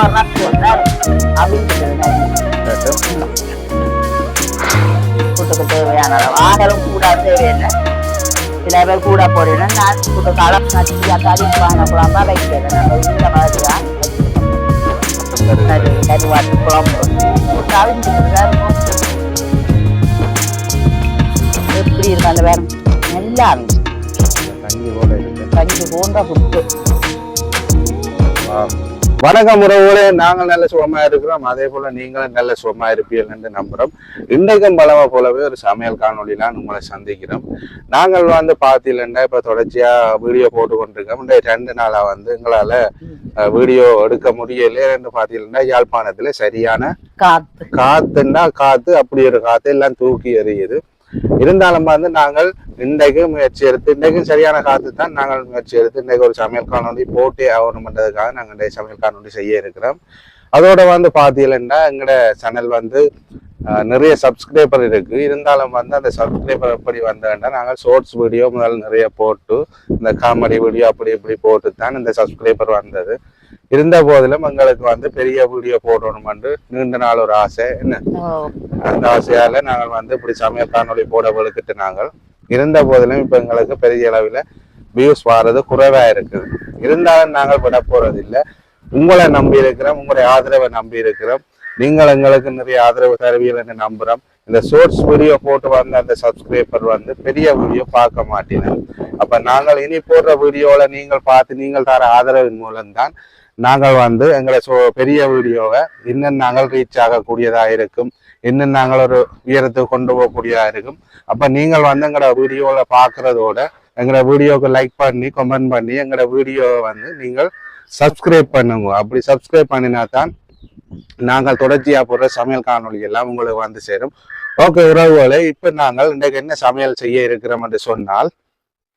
மாவு நட்டு வந்தார் அப்படின்னு கூட்டுக்கு தேவையான அளவு ஆகலும் கூட தேவையில்லை சில பேர் கூட போடணும் நான் கூட்ட காலம் நச்சு தடிப்பான குழம்பா வைக்கிறேன் நம்ம இந்த மாதிரி தான் கரு கருவாட்டு குழம்பு போட்டு அவிஞ்சிட்டு தான் இருக்கும் எப்படி இருக்கு அந்த வேறு நல்லா அவிஞ்சு கஞ்சி போல இருக்கு கஞ்சி போன்ற புட்டு வணக்கம் உறவுகளே. நாங்கள் நல்ல சுகமா இருக்கிறோம். அதே போல நீங்களும் நல்ல சுகமா இருப்பீர்கள் என்று நம்புறோம் இன்றைக்கும் பலவா போலவே ஒரு சமையல் காணொலிலாம் உங்களை சந்திக்கிறோம். நாங்கள் வந்து பார்த்தீங்கன்னா இப்ப தொடர்ச்சியா வீடியோ போட்டு கொண்டிருக்கோம். இந்த ரெண்டு நாளா வந்து எங்களால வீடியோ எடுக்க முடியல என்று பார்த்தீங்கன்னா யாழ்ப்பாணத்துல சரியான காத்து. காத்துன்னா காத்து அப்படி ஒரு காத்து எல்லாம் தூக்கி எறியுது. இருந்தாலும் வந்து நாங்கள் இன்றைக்கு முயற்சி எடுத்து இன்றைக்கும் சரியான காத்து தான் நாங்கள் முயற்சி எடுத்து இன்றைக்கு ஒரு சமையல் காணொலி போட்டே ஆகணும்ன்றதுக்காக நாங்கள் இன்றைய சமையல் காணொலி செய்ய இருக்கிறோம். அதோட வந்து பார்த்தீங்கன்னா எங்களோட சேனல் வந்து நிறைய சப்ஸ்கிரைபர் இருக்கு. இருந்தாலும் வந்து அந்த சப்ஸ்கிரைபர் எப்படி வந்தேன்னா நாங்கள் ஷார்ட்ஸ் வீடியோ முதல்ல நிறைய போட்டு இந்த காமெடி வீடியோ அப்படி இப்படி போட்டு தான் இந்த சப்ஸ்கிரைபர் வந்தது. இருந்த போதிலும் எங்களுக்கு வந்து பெரிய வீடியோ போடணுமென்று நீண்ட நாள் ஒரு ஆசை. என்ன? அந்த ஆசையால நாங்கள் வந்து இப்படி சமையல் காணொலி போட வெளுக்கிட்டு நாங்கள் இருந்த போதிலும் இப்போ எங்களுக்கு பெரிய அளவில் வியூஸ் வர்றது குறைவாக இருக்குது. இருந்தாலும் நாங்கள் விட போறது இல்லை உங்களை நம்பி இருக்கிறோம் உங்களுடைய ஆதரவை நம்பி இருக்கிறோம். நீங்கள் எங்களுக்கு நிறைய ஆதரவு தருவீர்கள் என்று நம்புறோம். இந்த ஷோர்ட்ஸ் வீடியோ போட்டு வந்த அந்த சப்ஸ்கிரைபர் வந்து பெரிய வீடியோ பார்க்க மாட்டினர் அப்ப நாங்கள் இனி போடுற வீடியோவில் நீங்கள் பார்த்து நீங்கள் தர ஆதரவின் மூலம்தான் நாங்கள் வந்து எங்களை பெரிய வீடியோவை இன்னும் நாங்கள் ரீச் ஆகக்கூடியதாக இருக்கும். இன்னும் நாங்கள் ஒரு உயரத்துக்கு கொண்டு போகக்கூடியதாக இருக்கும் அப்போ நீங்கள் வந்து எங்களோட வீடியோவில் பார்க்குறதோட எங்களோட வீடியோவுக்கு லைக் பண்ணி கமெண்ட் பண்ணி எங்களோட வீடியோவை வந்து நீங்கள் சப்ஸ்கிரைப் பண்ணுங்க. அப்படி சப்ஸ்கிரைப் பண்ணினா தான் நாங்கள் தொடர்ச்சியாக போடுற சமையல் காணொளி எல்லாம் உங்களுக்கு வந்து சேரும். ஓகே உறவுகளை இப்போ நாங்கள் இன்றைக்கு என்ன சமையல் செய்ய இருக்கிறோம் என்று சொன்னால்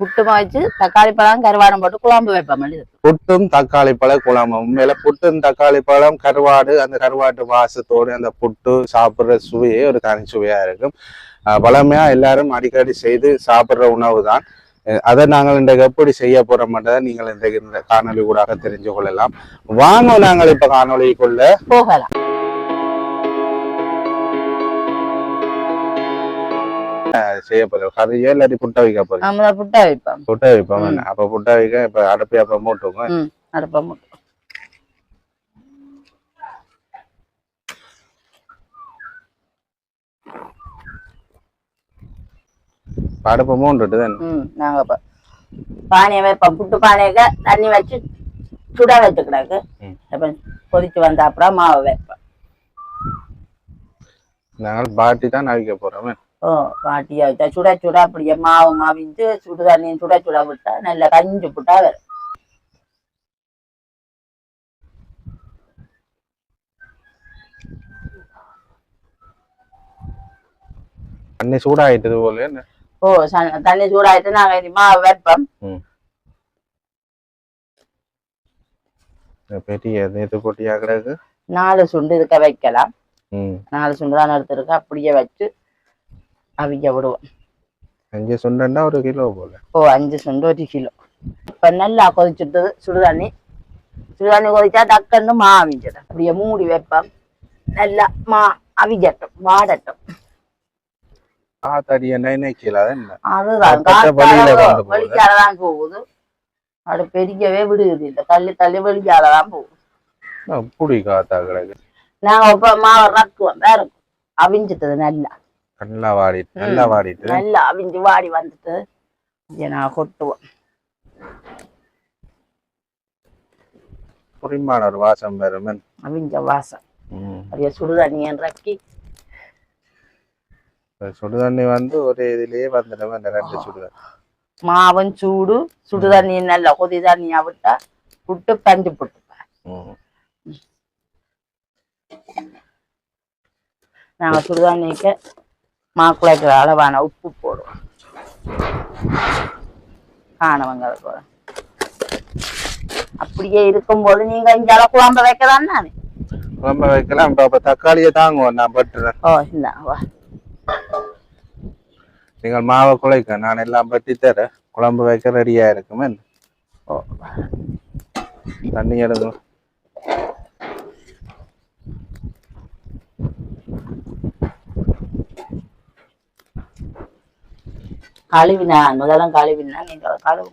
புட்டு வச்சு தக்காளி பழம் கருவாடம் போட்டு குழம்பு வைப்போம் புட்டும் தக்காளி பழ குழம்பு உண்மையில புட்டும் தக்காளி பழம் கருவாடு அந்த கருவாட்டு வாசத்தோடு அந்த புட்டு சாப்பிடுற சுவையே ஒரு தனி சுவையா இருக்கும் பழமையா எல்லாரும் அடிக்கடி செய்து சாப்பிடுற உணவு தான் அதை நாங்கள் இன்றைக்கு எப்படி செய்ய போறோம்ன்றதை நீங்கள் இன்றைக்கு இந்த காணொலி ஊடாக தெரிஞ்சு கொள்ளலாம் வாங்க நாங்கள் இப்ப காணொலிக்குள்ள போகலாம் செய்ய போறோம் கறியோ இல்லாட்டி புட்டை வைக்க போறோம் தான் புட்டை வைப்போம் புட்டை வைப்போம்? அப்ப புட்டை வைக்க இப்ப அடுப்பி அப்ப மூட்டுங்க ம் அடுப்பம் முட்டை அடுப்பை மூண்டுட்டு தான் நாங்க பானையை வைப்போம் புட்டு பானையக்க தண்ணி வச்சு சுட வச்சுக்கிடாக்கு ம். இப்போ கொதிச்சு வந்த அப்புறம் மாவை வைப்போம் நாங்கள் பாட்டி தான் அவிக்க போறோம் பாட்டியா வச்சா சுட சுட அப்படியே மாவு மாவிஞ்சு சுடு தண்ணியும் சுட சுட விட்டா நல்லா கஞ்சி புட்டா வரும் தண்ணி சூடாயிட்டது போல? ஓ தண்ணி சூடாயிட்டு நாங்க இனி மாவு வைப்போம் பெரிய பொட்டியா கிடக்கு நாலு சுண்டு இதுக்க வைக்கலாம் நாலு சுண்டு தான் எடுத்துருக்கு அப்படியே வச்சு அவிக்க விடுவோம் அஞ்சு சுண்டன்னா ஒரு கிலோ போல. ஓ அஞ்சு சுண்டு ஒரு கிலோ. இப்போ நல்லா கொதிச்சுட்டு சுடுதண்ணி. சுடுதண்ணி கொதிச்சா டக்குன்னு மா அவிஞ்சிடும். அப்படியே மூடி வைப்போம். நல்லா மா அவிக்கட்டும் வாடட்டும். காத்தாடி என்ன? நினைக்கல அதுதான் கொண்டு போகுது. அது பெரியவே விடுகுது இல்லை தள்ளி தள்ளி வெளியால தான் போகுது. அப்படி காத்தா கிடக்கு. நாங்க இப்ப மாவை ரக்குவோம் வேற அவிஞ்சிட்டது நல்லா. நல்லா வாடிட்டு நல்லா வாடிட்டு. நல்லா அவிஞ்சு வாடி வந்துட்டு இதை நான் கொட்டுவோம் புரிமான ஒரு வாசம் பெறும் அவிஞ்ச வாசம். அப்படியே சுடுதண்ணி ரக்கி சுடுதண்ணி வந்து ஒரு இதுலயே வந்துடும் இந்த ரெண்டு சுடுதண்ணி. மாவும் சூடு சுடுதண்ணி நல்லா கொதி தண்ணியா விட்டா புட்டு பஞ்சு புட்டு ம். நாங்க சுடுதண்ணிக்கு மாக்குழைக்கிற அளவான உப்பு போடுவோம் காணவங்களுக்கு. அப்படியே இருக்கும்போது நீங்க இங்க குழம்பு வைக்கலாம் தானே குழம்பு வைக்கலாம். அப்ப தக்காளியை தாங்குவோம் நான் பட்டுறேன். ஓ இந்த வா. நீங்கள் மாவை குழைக்க நான் எல்லாம் பட்டி தர குழம்பு வைக்க ரெடியா இருக்குமே ஓ தண்ணி எடுங்க. கழுவினா முதலாம் கழுவினா நீங்க கழுவு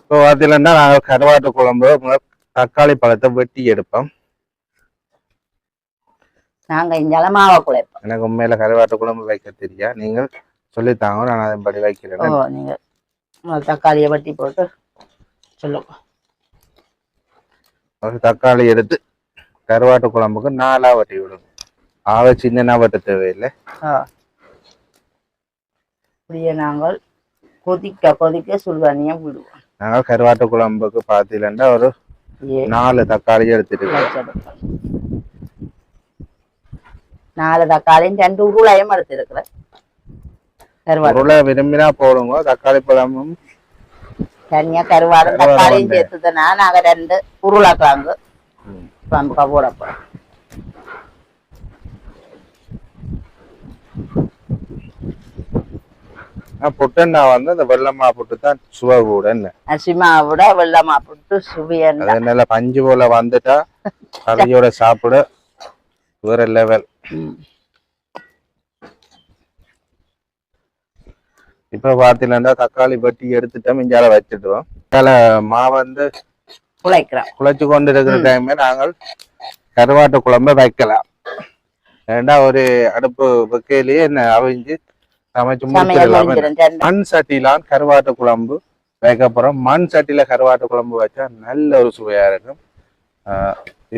இப்போ பார்த்தீங்கன்னா நாங்கள் கருவாட்டு குழம்பு தக்காளி பழத்தை வெட்டி எடுப்போம். நாங்க இந்த மாவை குழைப்போம். எனக்கு உண்மையில கருவாட்டு குழம்பு வைக்க தெரியா? நீங்கள் சொல்லித்தாங்க நான் அதன்படி வைக்கிறேன். நீங்க முதல்ல தக்காளியை வட்டி போட்டு சொல்லுங்க. ஒரு தக்காளி எடுத்து கருவாட்டு குழம்புக்கு நாலா வட்டி விடணும் ஆக சின்னனா வெட்ட தேவையில்லை. இப்படியே நாங்கள் கொதிக்க கொதிக்க சுடுதண்ணியை விடுவோம். நாங்கள் கருவாட்டு குழம்புக்கு பார்த்தீங்கன்னா ஒரு நாலு தக்காளி எடுத்துட்டு. நாலு தக்காளியும் ரெண்டு உருளையும் எடுத்திருக்கிறேன். உருளை விரும்பினா போடுங்க. தக்காளி பழமும் தனியா கருவாடும் கருவாடு தக்காளியும். சேர்த்துதுன்னா நாங்க ரெண்டு உருளைக்கிழங்கு ம். பம்புக்கா போட போறோம். புட்டுன்னா வந்து இந்த வெள்ளமா புட்டு தான் சுவை கூட என்ன அரிசிமாவோட வெள்ளமா போட்டு சுவையண்டா அது நல்ல பஞ்சு போல வந்துட்டா கறியோட சாப்பிட வேற லெவல் இப்ப பாத்தீங்கன்னா தக்காளி பட்டி எடுத்துட்டோம் இஞ்சால வச்சுட்டுவோம் இதால மா வந்து குழைக்கிறோம் குழைச்சு கொண்டு இருக்கிற டைம்ல நாங்கள் கருவாட்டு குழம்பு வைக்கலாம் ஏண்டா ஒரு அடுப்பு வைக்கையிலேயே என்ன அவிஞ்சு சமைச்சு முடிச்சிடலாம். மண் சட்டிலாம் கருவாட்டு குழம்பு வைக்கப்புறம் மண் சட்டியில கருவாட்டு குழம்பு வச்சா நல்ல ஒரு சுவையா இருக்கும்.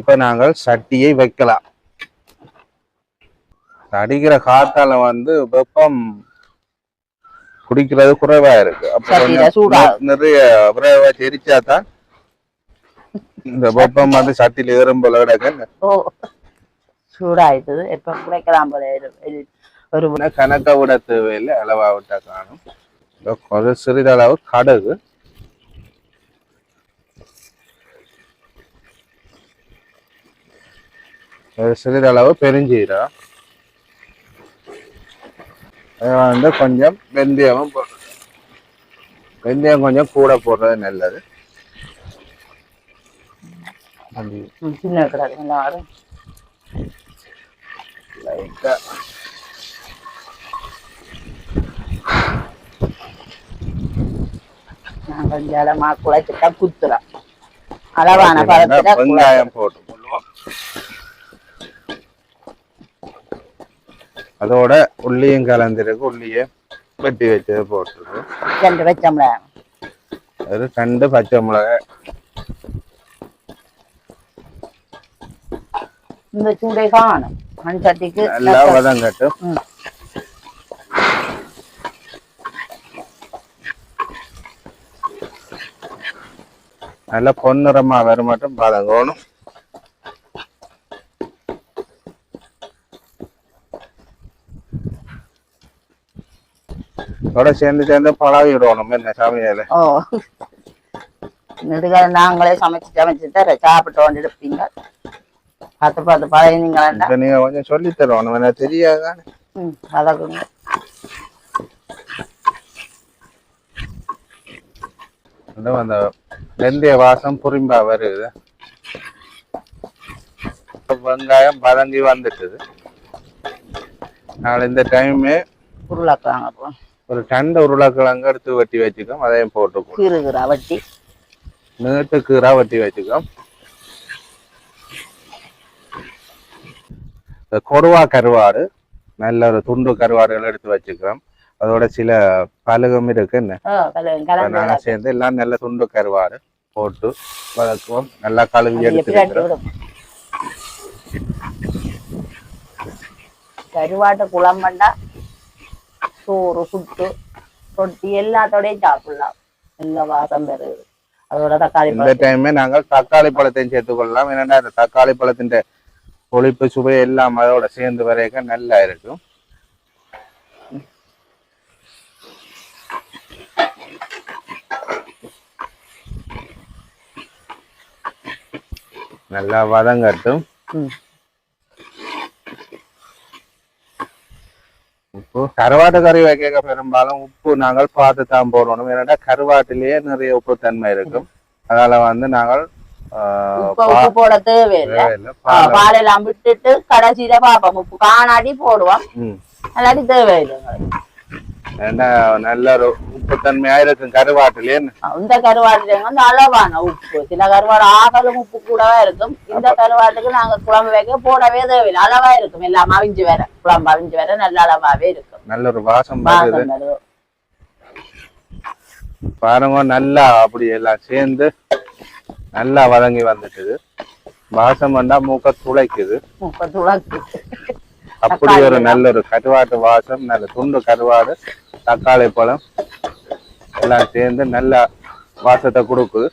இப்ப நாங்கள் சட்டியை வைக்கலாம். அடிக்கிற காத்தால வந்து வெப்பம் குடிக்கிறது குறைவா இருக்கு. அப்ப. நிறைய விரைவா தெரிச்சாதான் இந்த வெப்பம் வந்து சட்டியில ஏறும் போல கிடக்கு. சூடாயிட்டது. எப்ப குழைக்கலாம் போல ஆனா கணக்கை விட தேவையில்லை அளவா விட்டா காணும் சிறிதளவு கடுகு சிறிதளவு பெருஞ்சீரம் அது வந்து கொஞ்சம் வெந்தயமும் போடுறது வெந்தயம் கொஞ்சம் கூட போடுறது நல்லது சின்ன கிடக்கு இந்த இடமா குழைச்சிட்டா குத்துறோம் அளவான பழத்துல வெங்காயம் போட்டு கொள்ளுவோம் அதோட உள்ளியும் கலந்துருக்கு உள்ளியை வெட்டி வச்சது போட்டுருக்கு. ரெண்டு வச்சோம்ல அது ரெண்டு பச்சை மிளகாய். இந்த சூடை காணும். மண் சட்டிக்கு நல்லா வதங்கட்டும். நல்லா பொன்னிறமா வர மட்டும் வதங்கணும் அதோட சேர்ந்து சேர்ந்து பழகி விடணும் என்ன சமையல் ஓ நெடுகால நாங்களே சமைச்சு சமைச்சு தர சாப்பிட்டு கொண்டு இருப்பீங்க பார்த்து பார்த்து பழகினீங்களா நீங்க கொஞ்சம் சொல்லி தரணும் எனக்கு தெரியாதானே பழகுங்க இன்னும் அந்த வெந்தய வாசம் புரிம்பா வருது. வெங்காயம் பதங்கி வந்துட்டுது. நாளை இந்த டைமே உருளைக்கிழங்கு ஒரு டண்டு உருளைக்கிழங்கு எடுத்து வெட்டி வச்சுக்கோம் அதையும் போட்டுக்கோ கீறுகிற வட்டி. நீட்டு கீரா வெட்டி வச்சுக்கோம் கொடுவா கருவாடு நல்ல ஒரு துண்டு கருவாடுகள் எடுத்து வச்சுக்கிறோம். அதோட சில பழுகம் இருக்கு. என்ன நாங்க சேர்ந்து எல்லாம் நல்ல துண்டு கருவாடு போட்டு வதக்குவோம். நல்லா கழுவி அது எப்படி அடி எடுத்து விடும்? கருவாட்டு குழம்பண்டா சோறு புட்டு ரொட்டி எல்லாத்தோடையும் சாப்பிடலாம். நல்ல வாசம் பெறுது அதோட தக்காளி இந்த டைமே நாங்கள் தக்காளி பழத்தையும் சேர்த்துக் கொள்ளலாம். ஏன்னா இந்த தக்காளி பழத்தின் கொழுப்பு சுவை எல்லாம் அதோட சேர்ந்து வரைக்க நல்லா இருக்கும். நல்லா வதங்கட்டும். உப்பு. கருவாட்டு கறி வைக்க பெரும்பாலும் உப்பு நாங்கள் பார்த்து தான் போடணும். ஏன்னா கருவாட்டிலேயே நிறைய உப்பு தன்மை இருக்கும். அதனால வந்து நாங்கள் உப்பு போட தேவையில்லை. பாலெல்லாம் விட்டுட்டு கடைசியில பாப்போம். உப்பு காணாடி போடுவோம். ம். அல்லாடி தேவையில்லை. நல்ல ஒரு உப்புத்தன்மையா இருக்கும் கருவாட்டுல இந்த கருவாட்டுல வந்து அளவான உப்பு சில கருவாடு ஆகலும் உப்பு கூடவே இருக்கும் இந்த கருவாட்டுக்கு நாங்க குழம்பு வைக்க போடவே தேவையில்லை அளவா இருக்கும் எல்லாம் அவிஞ்சு வர குழம்பு அவிஞ்சு வர நல்ல அளவாவே இருக்கும் நல்ல ஒரு வாசம். பாருங்க நல்லா அப்படி எல்லாம் சேர்ந்து நல்லா வதங்கி வந்துட்டுது வாசம் வந்தா மூக்க துளைக்குது உப்பு துளக்கு அப்படி ஒரு நல்ல ஒரு கருவாட்டு வாசம் நல்ல துண்டு கருவாடு தக்காளி பழம் எல்லாம் சேர்ந்து நல்ல வாசத்தை கொடுக்குது.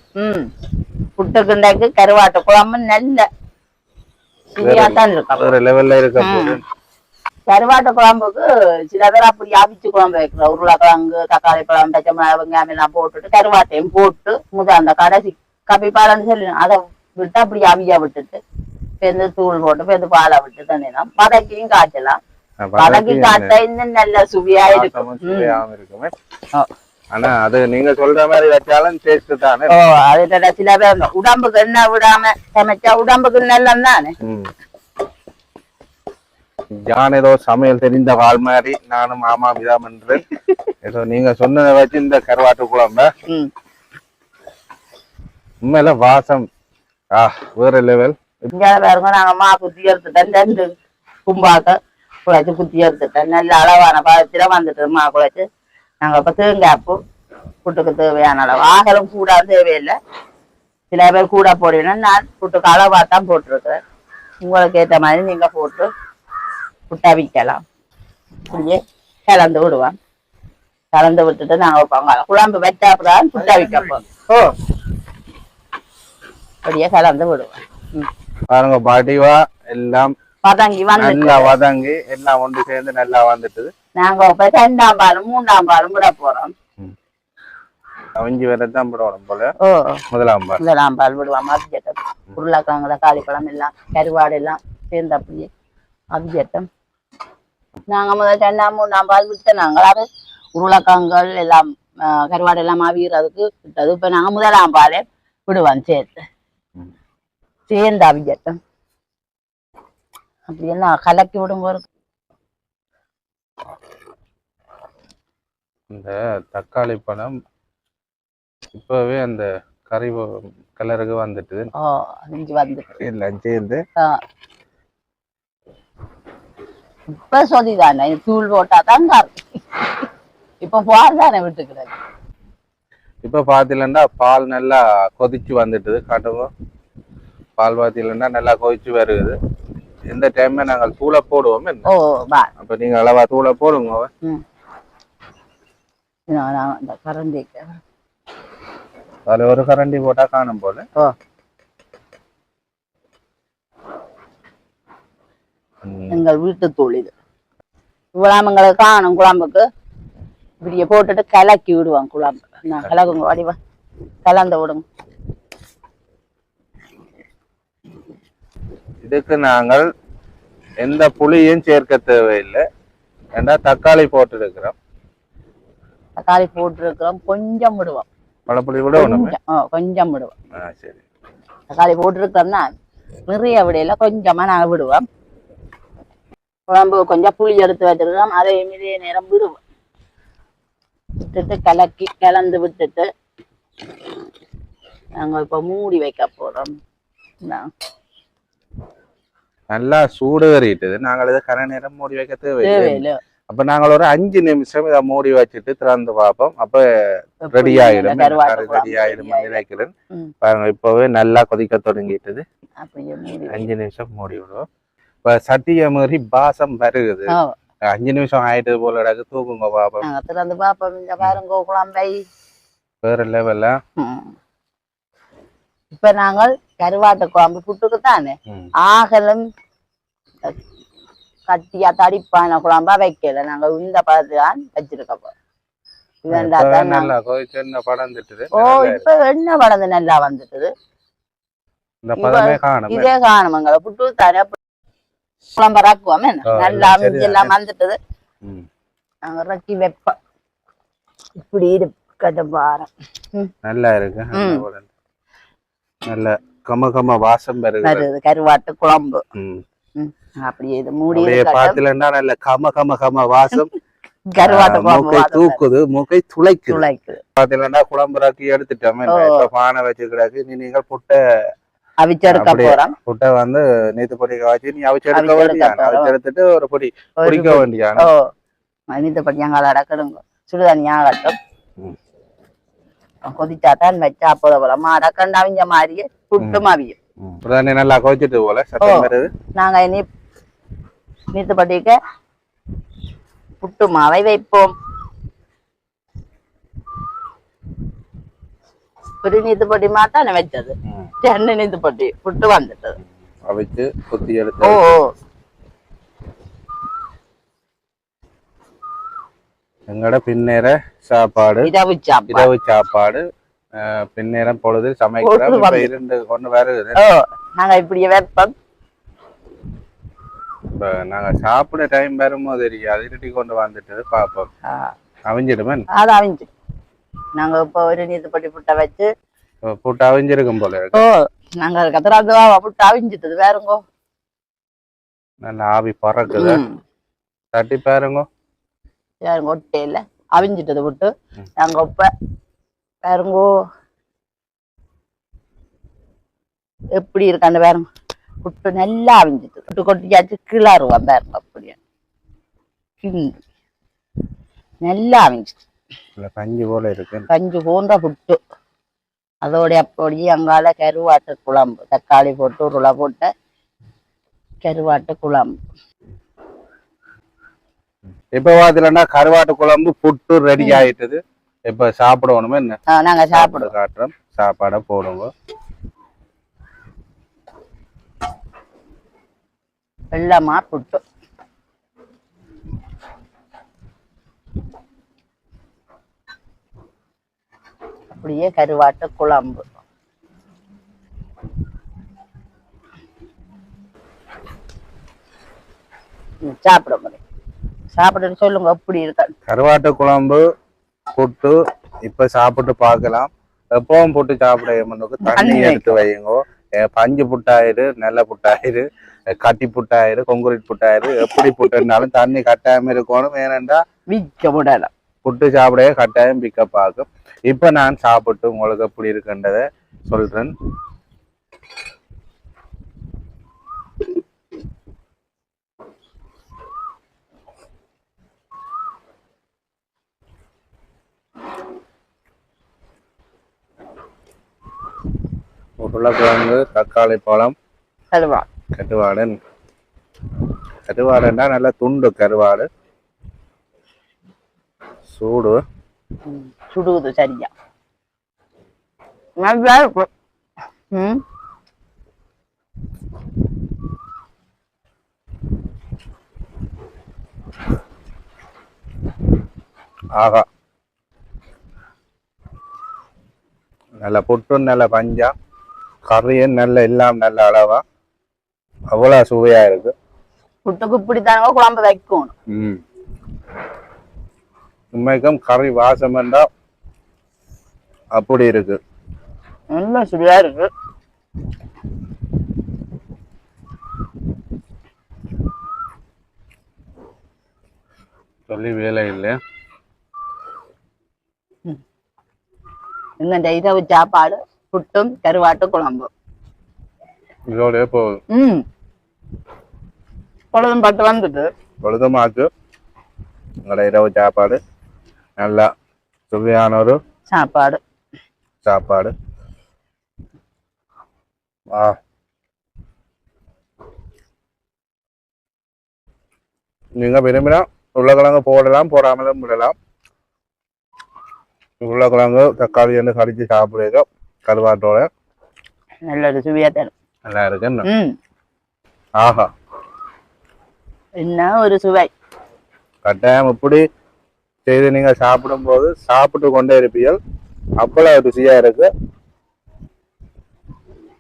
புட்டுக்குண்டைக்கு கருவாட்டு குழம்பு நல்ல லெவல்ல இருக்க போது. கருவாட்டு குழம்புக்கு சில பேர் அப்படி அவிச்சு குழம்பு வைக்கிற உருளைக்கிழங்கு தக்காளி பழம் பச்சை மிளகாய் வெங்காயம் எல்லாம் போட்டுட்டு கருவாட்டையும் போட்டு முத அந்த கடைசி கப்பிப்பாலன்னு சொல்லி அதை விட்டு அப்படி அவியா விட்டுட்டு பெருந்து தூள் போட்டு பெருந்து பாலை விட்டு தண்ணினா வதக்கியும் காய்ச்சலாம் வதக்கி காய்ச்சா இன்னும் நல்ல சுவையா இருக்கும். ஆனா அது நீங்க சொல்ற மாதிரி வச்சாலும் டேஸ்ட் தானே ஓ அது சில பேர் உடம்புக்கு என்ன விடாம சமைச்சா உடம்புக்கு நல்லம் தானே. யான் ஏதோ சமையல் தெரிந்த வாழ் மாதிரி நானும் மாமா விதாம் என்று ஏதோ நீங்க சொன்னதை வச்சு இந்த கருவாட்டு குழம்ப உண்மையில வாசம் ஆ வேற லெவல் இங்க பாருங்க நாங்க மா குத்தி எடுத்துட்டேன் ரெண்டு கும்பாக்க குழைச்சு குத்தி எடுத்துட்டேன். நல்ல அளவான பதத்துல வந்துட்டு மா குழைச்சு. நாங்க இப்போ தேங்காய்ப்பு புட்டுக்கு தேவையான அளவு. ஆகலும் கூட தேவையில்லை. சில பேர் கூட போடணும் நான் புட்டுக்கு அளவாக தான் போட்டிருக்கிறேன். உங்களுக்கு ஏற்ற மாதிரி நீங்க போட்டு புட்டா விற்கலாம். இப்படியே கலந்து விடுவோம். கலந்து விட்டுட்டு நாங்க வைப்பாங்க குழம்பு வச்சா அப்புறம் புட்டா விற்க ஓ அப்படியே கலந்து விடுவோம். ம். பாருங்க பாட்டிவா எல்லாம் பதங்கி வந்து நல்லா வதங்கி எல்லாம் ஒன்று சேர்ந்து நல்லா வந்துட்டுது. நாங்க ரெண்டாம் பாலும் மூன்றாம் பாலும் விட போறோம். அவிஞ்சி வரதான் விடணும் போல. ஓ. முதலாம் பால். முதலாம் பால் விடுவோம் அபிஜட்டம் உருளைக்கிழங்கு தக்காளி பழம் எல்லாம் கருவாடு எல்லாம் சேர்ந்து அப்படியே அபிஜட்டம் நாங்க முதல் ரெண்டாம் மூணாம் பால் விட்டு நாங்கள் அது உருளைக்கிழங்குகள் எல்லாம் கருவாடு எல்லாம் அவிகிறதுக்கு விட்டது. இப்ப நாங்க முதலாம் பாலே விடுவோம் சேர்த்து. சேர்ந்து அபிஜட்டம் அப்படி எல்லாம் கலக்கி விடும்போது. இந்த தக்காளி பழம் இப்பவே அந்த கறி கலருக்கு வந்துட்டுது. ஓ அஞ்சு வந்துட்டு. எல்லாம் சேர்ந்து. ஆ. இப்ப சொதிதானே தூள் போட்டா தான் கறி. இப்ப பால் தானே விட்டுக்கிறது. இப்ப பாத்தீங்கன்னா பால் நல்லா கொதிச்சு வந்துட்டுது காட்டுங்க பால் பாத்தீங்கன்னா நல்லா கொதிச்சு வருது இந்த டைம்ல நாங்கள் தூளை போடுவோம் ஓ அப்ப நீங்க அளவா தூளை போடுங்க இந்த அதுல ஒரு கரண்டி போட்டா காணும் போல. ஓ. எங்கள் வீட்டு தூள் இது. இவ்வளவு எங்களுக்கு காணும் குழம்புக்கு. இப்படியே போட்டுட்டு கலக்கி விடுவான் குழம்பு. நான் கலக்குங்க வடிவா. கலந்து விடுங்க. இதுக்கு நாங்கள் எந்த புளியும் சேர்க்க தேவையில்லை. ஏன்னா தக்காளி போட்டு இருக்கிறோம் தக்காளி போட்டுருக்கிறோம். கொஞ்சம் விடுவோம். பழப்புளி விடணும் கொஞ்சம் விடுவோம். சரி. தக்காளி போட்டிருக்கோம்னா நிறைய விடையில கொஞ்சமா நாங்க விடுவோம். குழம்பு கொஞ்சம் புளி எடுத்து வச்சிருக்கோம் அதை இதே நேரம் விடுவோம். விட்டுட்டு கலக்கி கலந்து விட்டுட்டு நாங்க இப்ப மூடி வைக்க போறோம். நான் நல்லா சூடு ஏறிட்டுது நாங்கள் இதை கரை நேரம் மூடி வைக்க தேவையில்லை. அப்ப நாங்கள் ஒரு அஞ்சு நிமிஷம் இதை மூடி வச்சுட்டு திறந்து பார்ப்போம். அப்ப ரெடி ஆயிடும். ரெடி ஆயிடும். நினைக்கிறேன். பாருங்க இப்பவே நல்லா கொதிக்க தொடங்கிட்டுது. அஞ்சு நிமிஷம் மூடி விடுவோம். இப்ப சட்டிய மாதிரி பாசம் வருகுது. அஞ்சு நிமிஷம் ஆயிட்டு போல இடக்கு தூக்குங்க பாப்போம். திறந்து பார்ப்போம். இந்த பாருங்க குழம்பை. வேற லெவல்ல. இப்ப நாங்கள் கருவாட்டு குழம்பு புட்டுக்கு தானே ஆகலும் கட்டியா தடிப்பான குழம்பா வைக்கல. நாங்க இந்த பதத்தை தான் வச்சிருக்கோம் இதெண்டா தான் நாங்க- நல்லா கொதிச்சு என்ன படம் திட்டுது ஓ இப்ப எண்ணெய் வளர்ந்து நல்லா காணும். இதே காணுமங்கள புட்டு தானே குழம்பு ரக்குவோம் என்ன? ஆ, நல்லா எல்லாம் வந்துட்டுது. நாங்க ரக்கி வைப்போம். இப்படி இருக்கட்டு பாரம் ம், நல்லா இருக்கு. ம். நல்ல படம். நல்ல. கம கம வாசம் வருது கருவாட்டு குழம்பு. அப்படியே இது மூடி அப்படியே இருக்கட்டும். பாத்துல நல்ல கம கம கம வாசம் மூக்கை தூக்குது மூக்கை துளைக்குது. பாத்தீங்கன்னா குழம்புறாக்கி எடுத்துட்டோம் பானை வச்சு கிடக்கு நீ நீங்கள் புட்டை அவிச்செடுக்க. போறோம். புட்டை வந்து நீத்து பொடி காய்ச்சி நீ அவிச்சு எடுக்க அவிச்சு எடுக்க வேண்டியான் போறோம். அவிச்சு எடுத்துட்டு ஒரு பொடி. பொடிக்க வேண்டியான் ஓ. மனித படியாங்கால அடக்கடுங்க சுடுதண்ணி ஆகட்டும் ம். கொதிச்சாதான் வச்சா அப்போத போலமா அடக்கண்டு அவிஞ்ச மாதிரியே புட்டும் அவியும் நல்லா கொதிச்சிட்டு போல நாங்க இனி நீத்து படிக்க புட்டு மாவை வைப்போம். ஒரு நீத்து பொடி மாத்தானே வச்சது. ரெண்டு நீத்து பொடி புட்டு வந்துட்டது. அவிச்சு குத்தி எடுத்து ஓ. எங்கட பின்னேற சாப்பாடு இரவு சாப்பாடு. இரவு சாப்பாடு பின்னேரம் பொழுது சமைக்கிறோம். இரண்டு வருது ஓ நாங்க இப்படியே வைப்போம். இப்ப நாங்க சாப்பிட டைம் வரும்போது தெரியாது இருட்டி கொண்டு வந்துட்டு பார்ப்போம் ஆ, அவிஞ்சிடுமே? அது அவிஞ்சு. நாங்க இப்போ ஒரு நீத்து பொடி புட்டை வச்சு போட்டு அவிஞ்சிருக்கும் போல இருக்கு. ஓ நாங்க கத்திராதுவா புட்டு அவிஞ்சிட்டது வேறுங்கோ. நல்லா ஆவி பறக்குது. தட்டி பாருங்க. வேறுங்க ஒட்டே இல்ல. அவிஞ்சிட்டது புட்டு ம். நாங்க இப்ப வேறுங்கோ எப்படி இருக்காண்டு வேறுங்க புட்டு நல்லா அவிஞ்சிட்டு. புட்டு கொட்டியாச்சு கிளறுவோம் வேறுங்க அப்படியே. கிண்டு. நல்லா அவிஞ்சிட்டு. பஞ்சு போல இருக்கு. கஞ்சி போன்ற புட்டு. அதோட அப்படியே அங்கால கருவாட்டு குழம்பு. தக்காளி போட்டு உருளை போட்ட கருவாட்டு குழம்பு. இப்ப பாத்தீங்கன்னா கருவாட்டு குழம்பு புட்டு ரெடி ஆயிட்டது. இப்ப சாப்பிடணுமே என்ன? நாங்க சாப்பிடுவோம். சாப்பாடு காட்டுறோம். சாப்பாடை போடுங்க. வெள்ளமா புட்டு. அப்படியே கருவாட்டு குழம்பு. சாப்பிட முடியும். சாப்பிடுன்னு சொல்லுங்க எப்படி இருக்கா கருவாட்டு குழம்பு புட்டு இப்ப சாப்பிட்டு பார்க்கலாம். எப்பவும் புட்டு சாப்பிட முன்னுக்கு தண்ணி எடுத்து வையுங்க. பஞ்சு புட்டாயிரு நல்ல புட்டாயிரு கட்டி புட்டாயிரு கொங்குரிட் புட்டாயிரு எப்படி புட்டுனாலும் தண்ணி கட்டாயம் இருக்கணும். ஏனென்றா விற்க விடலாம் புட்டு சாப்பிட கட்டாயம் பிக்கப் ஆகும். இப்ப நான் சாப்பிட்டு உங்களுக்கு எப்படி இருக்குன்றத சொல்றேன். உருளைக்கிழங்கு தக்காளி பழம் கருவா கருவாடன் கருவாடுன்னா நல்ல துண்டு கருவாடு. சூடு. ம், சுடுகுது சரியா. நல்லா இருக்கும் ம். ஆகா நல்ல புட்டும் நல்ல பஞ்சா. கறியும் நல்ல எல்லாம் நல்ல அளவா அவ்வளோ சுவையா இருக்கு. புட்டுக்கு இப்படித்தானங்க குழம்பு வைக்கணும். ம். உண்மைக்கும் கறி வாசம் என்றா அப்படி இருக்கு. நல்லா சுவையா இருக்கு. சொல்லி வேலை இல்லை இந்த இரவு சாப்பாடு? புட்டும் கருவாட்டு குழம்பு இதோடய போகுது ம் பொழுதும் பட்டு வந்துட்டு பொழுதுமாக்கு உங்களோட இரவு சாப்பாடு நல்லா சுவையான ஒரு சாப்பாடு சாப்பாடு ஆ நீங்க விரும்பினா உருளைக்கிழங்கு போடலாம் போடாமலும் விடலாம் உருளைக்கிழங்கு தக்காளி எண்ணெய் கடிச்சு சாப்பிடுங்க கருவாட்டோட நல்ல சுவையா தரும் நல்லா இருக்கு ஆஹா. என்ன ஒரு சுவை. கட்டாயம் இப்படி செய்து நீங்க சாப்பிடும்போது சாப்பிட்டு கொண்டே இருப்பீர்கள். அவ்வளவு ருசியா இருக்கு.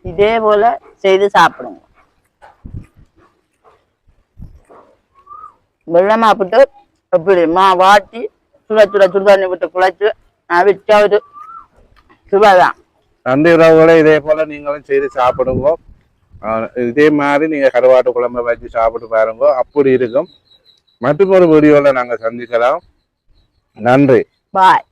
இதே போல செய்து சாப்பிடுங்க. வெள்ளமா போட்டு எப்படி மா வாட்டி சுட சுட சுடுதண்ணி விட்டு குழைச்சு வச்சா ஒரு சுவை தான் உறவுகளை இதே போல நீங்களும் செய்து சாப்பிடுங்க. ஆஹ் இதே மாதிரி நீங்க கருவாட்டு குழம்பு வச்சு சாப்பிட்டு பாருங்க. அப்படி இருக்கும். மற்றும் ஒரு வீடியோல நாங்க சந்திக்கலாம். நன்றி. பாய்